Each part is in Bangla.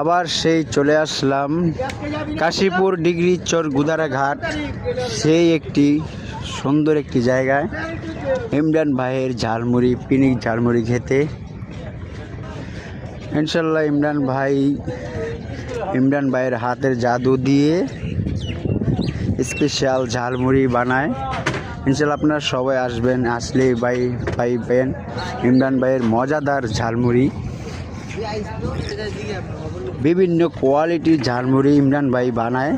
আবার সেই চলে আসলাম কাশীপুর ডিগ্রি চর গুদারা ঘাট। সেই একটি সুন্দর একটি জায়গায়। ইমরান ভাইয়ের ঝালমুড়ি, পিনিক ঝালমুড়ি খেতে। ইনশাল্লাহ ইমরান ভাই, ইমরান ভাইয়ের হাতের জাদু দিয়ে স্পেশাল ঝালমুড়ি বানায়। ইনশাল্লাহ আপনারা সবাই আসবেন, আসলেই ভাই পাইবেন ইমরান ভাইয়ের মজাদার ঝালমুড়ি। বিভিন্ন কোয়ালিটির ঝালমুড়ি ইমরান ভাই বানায়।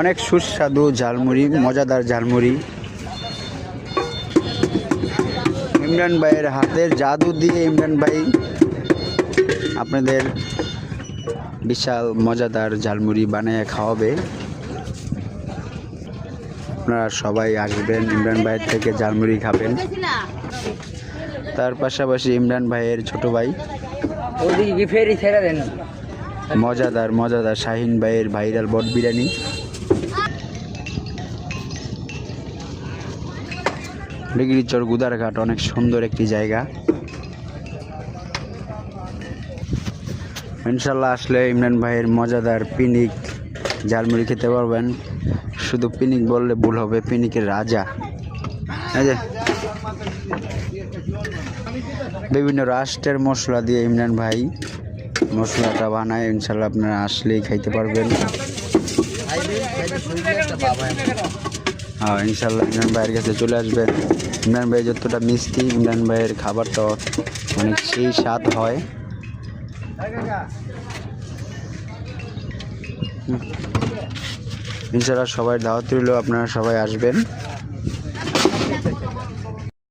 অনেক সুস্বাদু ঝালমুড়ি, মজাদার ঝালমুড়ি। ইমরান ভাইয়ের হাতের জাদু দিয়ে ইমরান ভাই আপনাদের বিশাল, মজাদার ঝালমুড়ি বানিয়ে খাওয়াবে। আপনারা সবাই আসবেন, ইমরান ভাইয়ের থেকে ঝালমুড়ি খাবেন। তার পাশাপাশি ইমরান ভাইয়ের ছোট ভাই। মজাদার মজাদার শাহিন ভাইয়ের ভাইরাল বট বিরিয়ানি। ডিগ্রিচর গুদারঘাট অনেক সুন্দর একটি জায়গা। ইনশাল্লাহ আসলে ইমরান ভাইয়ের মজাদার পিনিক ঝালমুড়ি খেতে পারবেন। শুধু পিনিক বললে ভুল হবে, পিনিকের রাজা। বিভিন্ন রাষ্ট্রের মশলা দিয়ে ইমরান ভাই মশলাটা বানায়, ইনশাল্লাহ আপনারা আসলেই খাইতে পারবেন। হ্যাঁ ইনশাল্লাহ ইমরান ভাইয়ের কাছে চলে আসবেন। ইমরান ভাই যতটা মিষ্টি, ইমরান ভাইয়ের খাবারটা অনেক সেই স্বাদ হয়। ইনশাল্লাহ সবাই দাওয়াত রইল, আপনারা সবাই আসবেন।